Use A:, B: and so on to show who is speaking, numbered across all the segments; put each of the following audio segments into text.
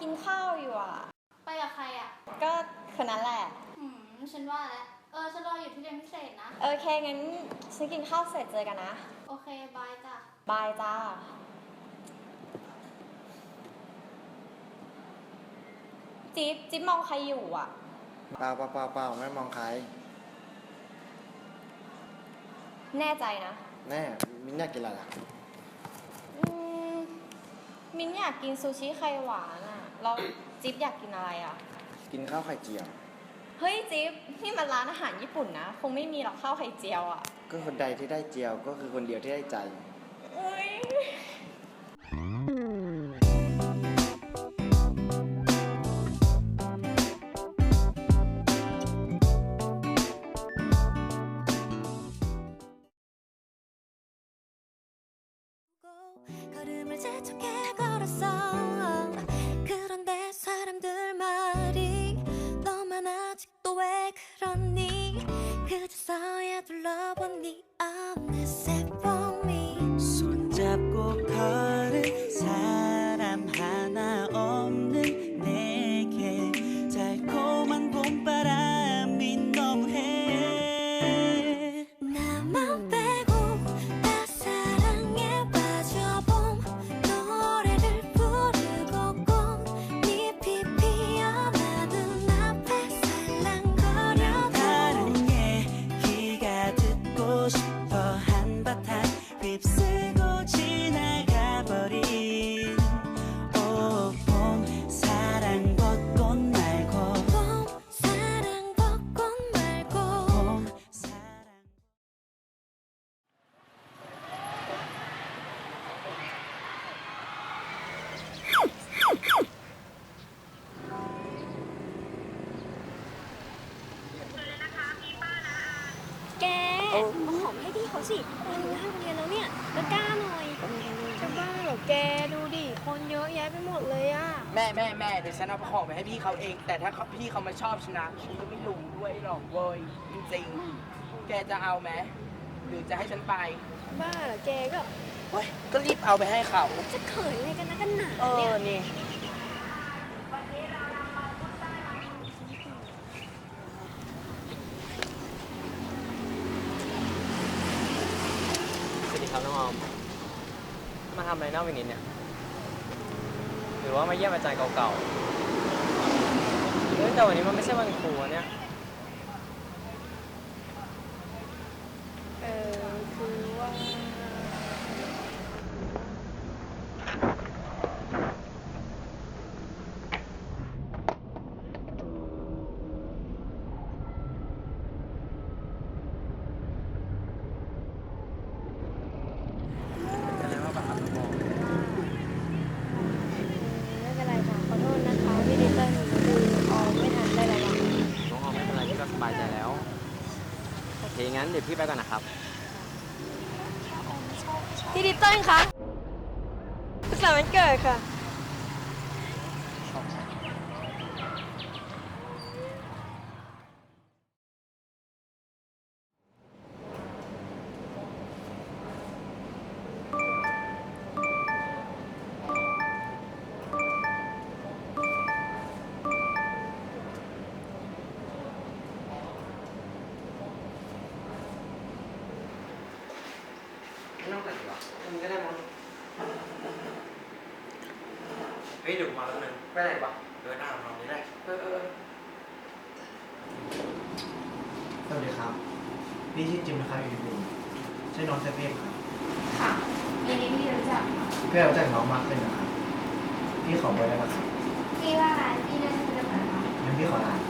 A: อะแก
B: เออกินข้าวอยู่อะ
A: ไปกับใครอะ
B: ก็คนนั้นแหละ
A: หืม ฉันว่าแล้ว เออ ฉันรออยู่ที่เรียนพิเศษนะ
B: โอเค งั้นฉันกินข้าวเสร็จเจอกันนะ
A: โอเค บายจ้ะ
B: บายจ้า จิ๊บ จิ๊บมองใครอยู่อะ
C: เปล่าเปล่าเปล่าเปล่าไม่มองใคร
B: แน่ใจนะ
C: แน่มิ้นอยากกินอะไรล่ะ
B: อืม มิ้นอยากกินซูชิไข่หวานอะ แล้วจิ๊บอยากกินอะไรอ่ะ
C: กินข้าวไข่เจียว
B: เฮ้ยจิ๊บนี่มันร้านอาหารญี่ปุ่นนะ คงไม่มีหรอกข้าวไข่เจียวอ่ะ
C: ก็คนใดที่ได้เจียวก็คือคนเดียวที่ได้ใจ
B: อุ้ย
D: 걸음을 재촉해 걸었어 그저서야 둘러본 네 안에 Set for me
E: 손잡고 가
D: ให้พี่เขาสิมาถึงหน้าโรงเรียนแล้วเนี่ยแล้วกล้าหน่อย
F: จะบ้าเหรอแกดูดิ คนเยอะแยะไปหมดเลยอะ
G: แม่แม่แม่เดี๋ยวฉันเอาของไปให้พี่เขาเอง แต่ถ้าเขาพี่เขามาชอบฉันนะฉันก็ไม่รู้ด้วยหรอกเว้ยจริงๆ แกจะเอาไหมหรือจะให้ฉันไป
F: บ้าเหรอแกก็
G: เฮ้ยก็รีบเอาไปให้เขา
D: จะเขินอะไรกันนะกันหนา
G: เอ
D: เนี่ย
G: อนี่
H: สวัสดี ครับน้องออม มาทำอะไรนอกวินิตเนี่ย หรือว่ามาเยี่ยมอาจารย์เก่าๆเฮ้ยแต่วันนี้มันไม่ใช่วันครูอะเนี่ย
F: เออคือว่า
H: อะไรมาบ้างครับน้องออม
F: ไม่เป็นไรค่ะขอโทษนะคะพี่ดิเตอร์คือออมไม่ทันได้ระวัง
H: น้องออมไม่เป็นไรพี่ก็สบายใจแล้ว โอ เคงั้นเดี๋ยวพี่ไปก่อนนะครับ
F: พี่ดิเตอร์คะสุขสันต์วันเกิดค่ะ
H: เฮ้ยเดี๋ยวมาแล้วนึงไปไหนวะเดินตางเราไม่ได้เออเออ
C: สวัสดีครับนี่ชื่อจิมนะครับอยู่ญี่ปุ่นใช่น้องเซเปียครับ
A: ค่ะยินดีที่รู้จัก
C: เพื่อนรู้จักน้องมากขึ้นนะครับพี่ขอเบอร์ได้ไหมครับ
A: พี่ว่าร้านพี่น่าจะเป็นแบบนั้น
C: งั้นพี่ขอไลน์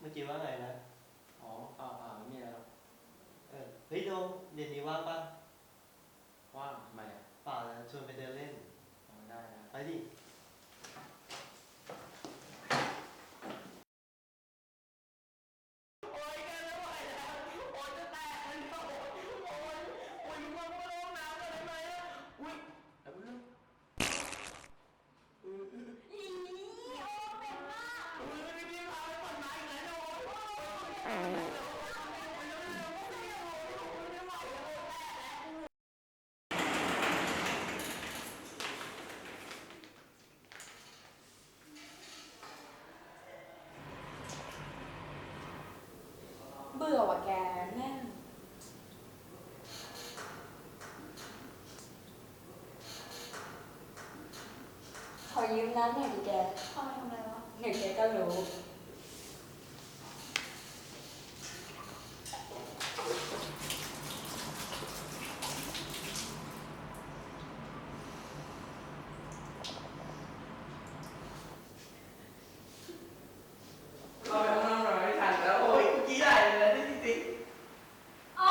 A: เมื่
C: อ
I: กี้ว่าไงนะ
H: อ๋อเปล่าเปล่าไม่มีอะไรหรอก
I: เออเฮ้ยโดมเย็นนี้ว่างปะ
J: บื่อว่ะแกแน่น
K: ขอยืมน้ำหน่อยดิแก
L: เข้ามาทำอะไรวะ
K: เดี๋ยวแกก็รู้
F: เราไปห้องน้ำหน่อยไม่ทันแล้วโอ๊ยกี้ใหญ่เลยนะนี่จริง
L: อ๋อ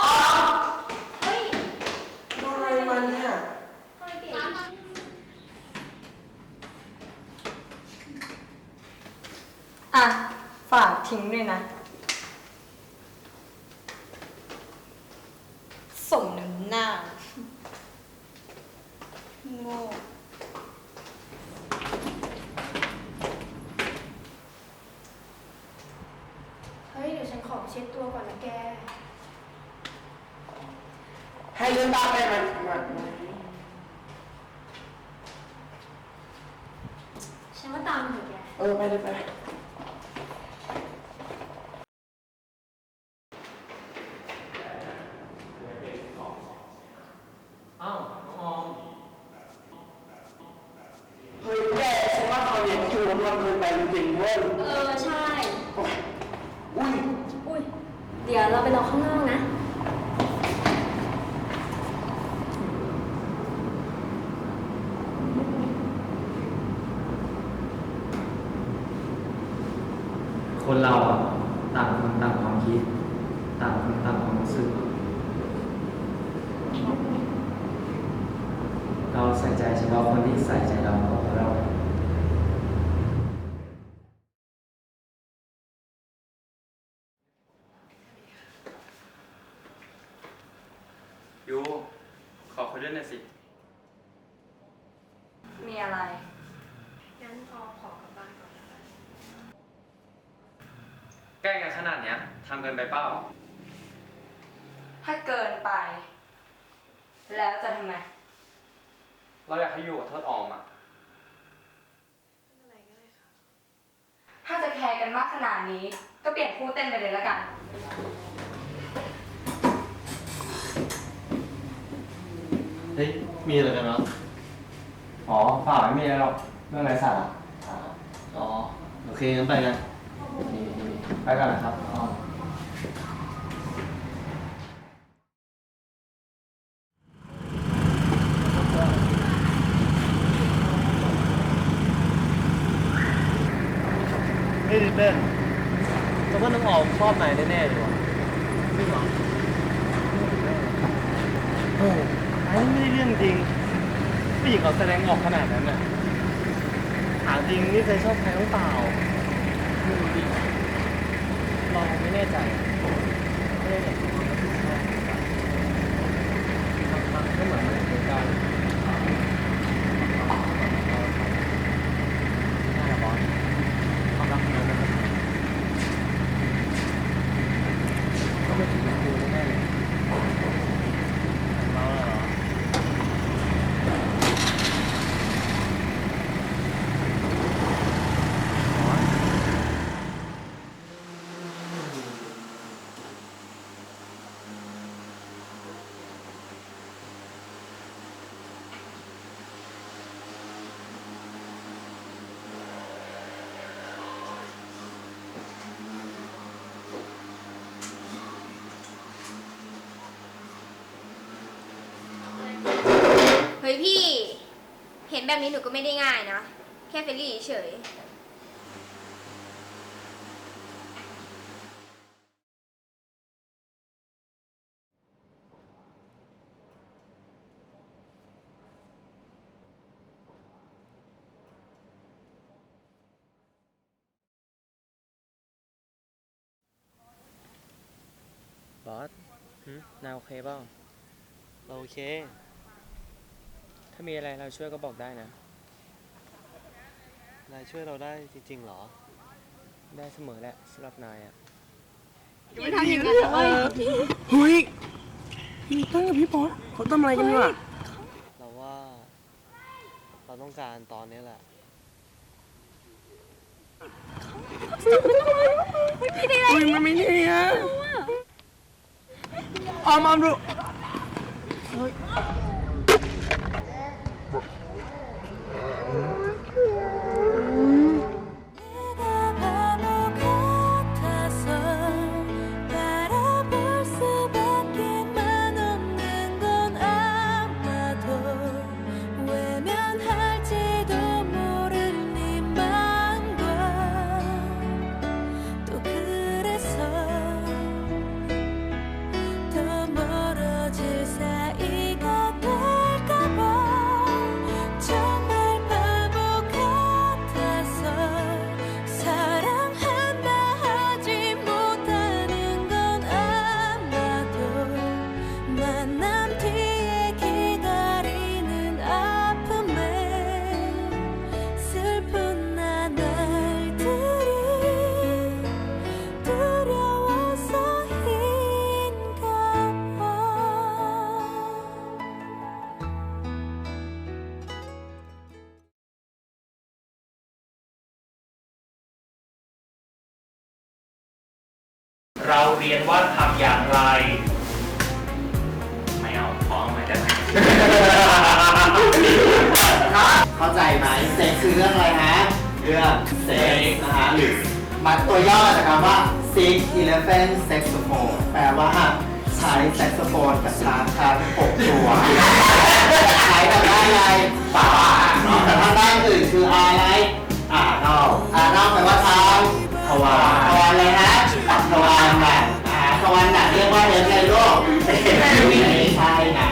L: เฮ้ย
F: ๆโดนอะไรมาเนี่ย
L: ทำไมเปลี่ยน
K: อะ ฝากทิ้งด้วยนะ สมน้ำหน้า โง่
L: เฮ้ย เดี๋ยวฉันขอเช็ดตัวก่อนนะแก
F: ให้เรื่องตามไปมันมัน
L: ฉันว่าตามเถอะแก
F: เออ ไปเลยไป
H: อ้าวน้องออม
F: เฮ้ยแกฉันว่าตอนเย็นคิวมันเกินไปจริงๆเว้ย
M: เออ ใช่
F: โอ๊ยอุ้ย
M: อุ้ย เดี๋ยวเราไปรอข้างนอกนะ
H: คนเราอะต่างคนต่างความคิด ต่างคนต่างความรู้สึก เราใส่ใจเฉพาะคนที่ใส่ใจเราก็พอแล้ว ยู ขอคุยด้วยหน่อยสิ
K: มีอะไร
L: งั้นพอขอกลับบ้านก่อนนะคะ
H: แกล้งกันขนาดเนี้ยทำเกินไปเปล่า
K: ถ้าเกินไป แล้ว จะทำไม
H: เราอยากให้อยู่กับโทษออมอะ
K: ถ้าจะแคร์กันมากขนาดนี้ ก็เปลี่ยนคู่เต้นไปเลยแล้วกัน
I: เฮ้ย มีอะไรกันวะ
H: อ๋อเปล่าไม่มีอะไรหรอกเรื่องไรสาระ
I: อ๋อ โอเคงั้นไปกัน
H: ไปก่อนนะครับ
I: ฮ้ยดิเต้นแต่ว่าน้องออมชอบนายแน่ๆเลยว่ะจริงเหรอโอ้ยนี่ไม่ได้เรื่องจริงผู้หญิงเขาแสดงออกขนาดนั้นน่ะถามจริงนี่เคยชอบใครบ้างเปล่าไม่รู้ดิเราไม่แน่ใจไม่ได้เห็นบางครั้งก็เหมือนเหมือนกัน นแบบนี้ห
L: นูก็ไม่ได้ง่ายนะ แค่เฟรนลี่เฉย
H: บอสหึนายโอเคเปล่า
I: เโอเคา
H: มีอะไรเราช่วยก็บอกได้นะ
I: นายช่วยเราได้จริงๆเหรอ
H: ได้เสมอแหละสำหรับนายอะ
G: ไม่ทำอย่างนั้นเลยเฮ้ยพี่นิเตอร์พี่ป๊อตเขาทำอะไรกันเนี่ย
I: เราว่าเราต้องการตอนนี้แหละ
G: อุ้ยมันไม่ดีอะออมออมดูเฮ้ย
N: ว่าทำอย่างไร ไม่เอาท้องมาจากไหน
C: เข้าใจไหมเซ็กคือเรื่องอะไรฮะเรื่องเซ็กนะฮะหรือมาตัวย่อมาจากคำว่า six eleven saxophone แปลว่าใช้แซกโซโฟนกับช้างทั้งหกตัวใช้กับได้อะไรป่าเนาะแต่ถ้าด้านอื่นคืออะไรอ่านอกอ่านอกแปลว่าทางทวารทวารอะไรฮะทวารหนัก อ่าทวารหนักเรียกว่าเฮดเลยลูกไม่ใช่นะ
E: 입